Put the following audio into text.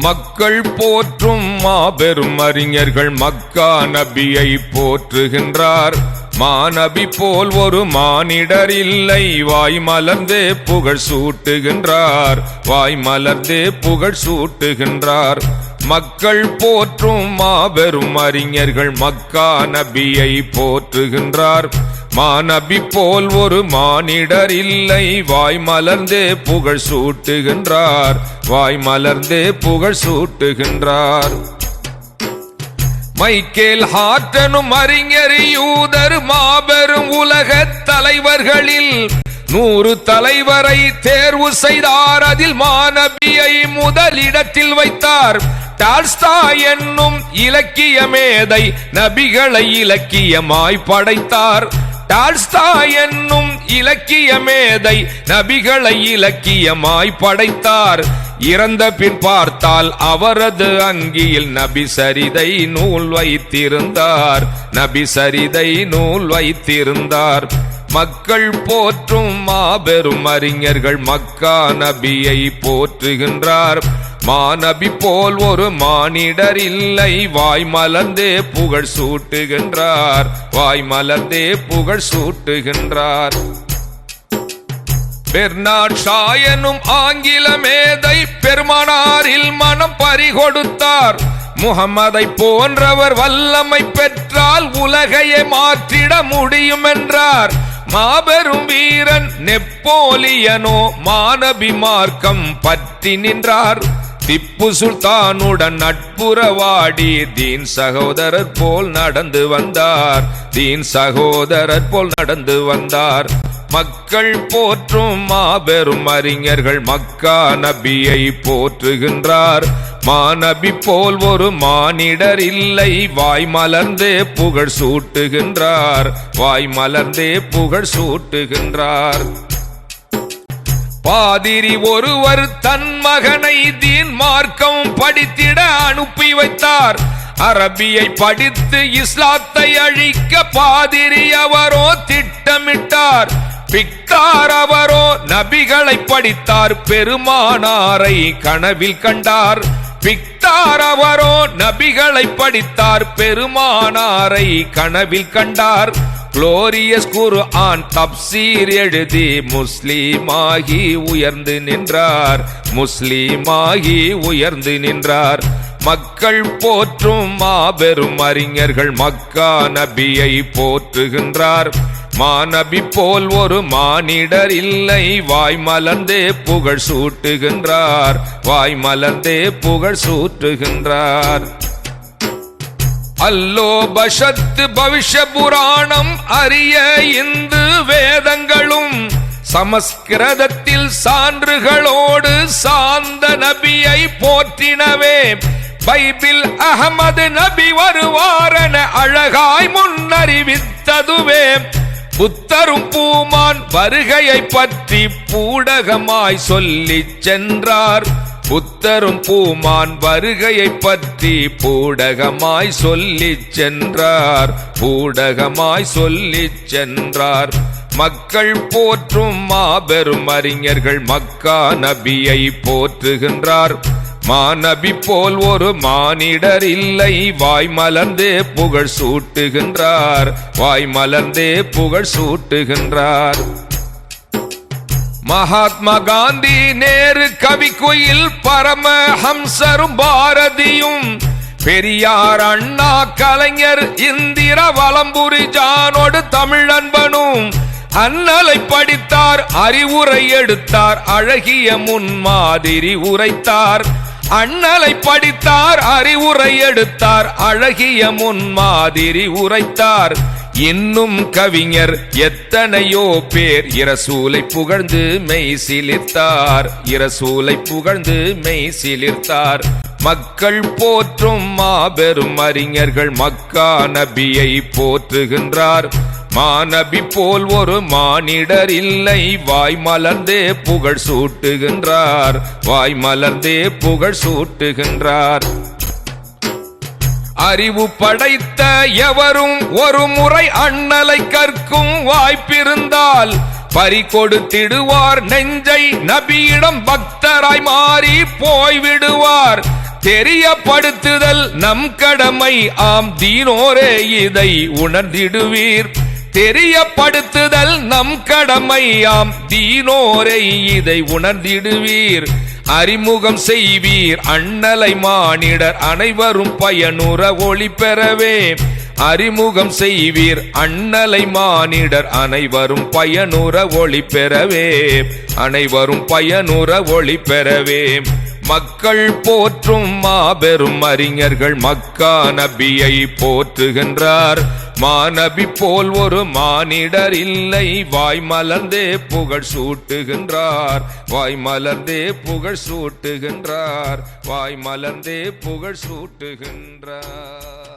மக்கள் போற்றும் மாபெரும் அறிஞர்கள் மக்கா நபியை போற்றுகின்றார். மாநபி போல் ஒரு மானிடர் இல்லை. வாய் மலர்ந்தே புகழ் சூட்டுகின்றார். வாய் மலர்ந்தே புகழ் சூட்டுகின்றார். மக்கள் போற்றும் மாபெரும் அறிஞர்கள் மக்கா நபியை போற்றுகின்றார். மாநபி போல் ஒரு மானிடர் இல்லை. வாய் மலர்ந்தே புகழ் சூட்டுகின்றார். வாய் மலர்ந்தே புகழ் சூட்டுகின்றார். மைக்கேல் ஹார்டனும் அறிஞர் யூதர் மாபெரும் உலக தலைவர்களில். நூறு தலைவரை தேர்வு செய்தார். அதில் மாநபியை முதலிடத்தில் வைத்தார். டால்ஸ்டா என்னும் இலக்கிய மேதை நபிகளை இலக்கியமாய் படைத்தார். டால்ஸ்டா என்னும் இலக்கிய மேதை நபிகளை இலக்கியமாய் படைத்தார். இறந்த பின் பார்த்தால் அவரது அங்கியில் நபி சரிதை நூல் வைத்திருந்தார். நபி சரிதை நூல் வைத்திருந்தார். மக்கள் போற்றும் மாபெரும் அறிஞர்கள் மக்கா நபியை போற்றுகின்றார். மாநபி போல் ஒரு மானிடர் இல்லை. வாய் மலர்ந்தே புகழ் சூட்டுகின்றார். வாய் மலர்ந்தே புகழ் சூட்டுகின்றார். பெர்னாட் ஷாயனும் ஆங்கில மேதை பெருமானாரில் மனம் பறிகொடுத்தார். முகமதை போன்றவர் வல்லமை பெற்றால் உலகையே மாற்றிட முடியும் என்றார் மாபெரும் வீரன் நெப்போலியனோ மானபி மார்க்கம் பற்றி நின்றார். திப்பு சுல்தானுடன் நட்புறவாடி தீன் சகோதரர் போல் நடந்து வந்தார். தீன் சகோதரர் போல் நடந்து வந்தார். மக்கள் போற்றும் மாபெரும் அறிஞர்கள் மக்கா நபியை போற்றுகின்றார். மாநபி போல் ஒரு மானிடர் இல்லை வாய் மலர்ந்தே புகழ் சூட்டுகின்றார். வாய் மலர்ந்தே புகழ் சூட்டுகின்றார். பாதிரி ஒருவர் தன் மகனை தீன் மார்க்கம் படித்திட அனுப்பி வைத்தார். அரபியை படித்து இஸ்லாத்தை அழிக்க பாதிரி அவரோ திட்டமிட்டார். பிக்தார் அவரோ நபிகளை படித்தார் பெருமானாரை கனவில் கண்டார். பிக்தார் அவரோ நபிகளை படித்தார் பெருமானாரை கனவில் கண்டார். குளோரியஸ் குரு ஆன் தப்சீர் எழுதி முஸ்லீமாகி உயர்ந்து நின்றார். முஸ்லீமாகி உயர்ந்து நின்றார். மக்கள் போற்றும் மாபெரும் அறிஞர்கள் மக்கா நபியை போற்றுகின்றார். மாநபி போல் ஒரு மானிடர் இல்லை. வாய் மலர்ந்தே புகழ் சூட்டுகின்றார். வாய் மலர்ந்தே புகழ் சூட்டுகின்றார். அல்லோபஷத்து பவிஷ புராணம் அரிய இந்து வேதங்களும் சமஸ்கிருதத்தில் சான்றுகளோடு சாந்த நபியை போற்றினவே. பைபிள் அகமது நபி வருவாரென அழகாய் முன்னறிவித்ததுவே. புத்தரும் பூமான் வருகையை பற்றி பூடகமாய் சொல்லிச் சென்றார். புத்தரும் பூமான் வருகையை பற்றி பூடகமாய் சொல்லிச் சென்றார் பூடகமாய் சொல்லிச் சென்றார். மக்கள் போற்றும் மாபெரும் அறிஞர்கள் மக்கா நபியை போற்றுகின்றார். மாநபி போல் ஒரு மானிடர் இல்லை வாய் மலர்ந்தே புகழ் சூட்டுகின்றார். வாய் மலர்ந்தே புகழ் சூட்டுகின்றார். மகாத்மா காந்தி நேரு கவி குயில் பரமஹம்சரும் பாரதியும். பெரியார் அண்ணா கலைஞர் இந்திர வலம்புரி ஜானோடு தமிழன்பனும் அண்ணலை படித்தார் அறிவுரை எடுத்தார் அழகிய முன்மாதிரி உரைத்தார். அண்ணலை படித்தார் அறிவுரை எடுத்தார் அழகிய முன்மாதிரி உரைத்தார். இன்னும் கவிஞர் எத்தனையோ பேர் இரசூலை புகழ்ந்து மெய் சிலிர்த்தார். இரசூலை புகழ்ந்து மெய் சிலிர்த்தார். மக்கள் போற்றும் மாபெரும் அறிஞர்கள் மக்கா நபியை போற்றுகின்றார். மாநபி போல் ஒரு மானிடர் இல்லை வாய் மலர்ந்தே புகழ் சூட்டுகின்றார். வாய் மலர்ந்தே புகழ் சூட்டுகின்றார். அறிவு படைத்த எவரும் ஒரு முறை அண்ணலை கற்கும் வாய்ப்பிருந்தால் பறி கொடுத்திடுவார் நெஞ்சை நபியிடம் பக்தராய் மாறி போய்விடுவார். தெரியப்படுத்துதல் நம் கடமை. ஆம் தீனோரே இதை உணர்ந்திடுவீர். தெரியப்படுத்துதல் நம் கடமை. ஆம் தீனோரை இதை உணர்ந்திடுவீர். அறிமுகம் செய்வீர் அண்ணலை மானிடர் அனைவரும் பயனுற ஒளி பெறவே. அறிமுகம் செய்வீர் அண்ணலை மானிடர் அனைவரும் பயனுற ஒளி பெறவே. அனைவரும் பயனுற ஒளி பெறவே. மக்கள் போற்றும் மாபெரும் அறிஞர்கள் மக்கா நபியை போற்றுகின்றார். மாநபி போல் ஒரு மானிடர் இல்லை. வாய் மலர்ந்தே புகழ் சூட்டுகின்றார். வாய் மலர்ந்தே புகழ் சூட்டுகின்றார். வாய் மலர்ந்தே புகழ் சூட்டுகின்றார்.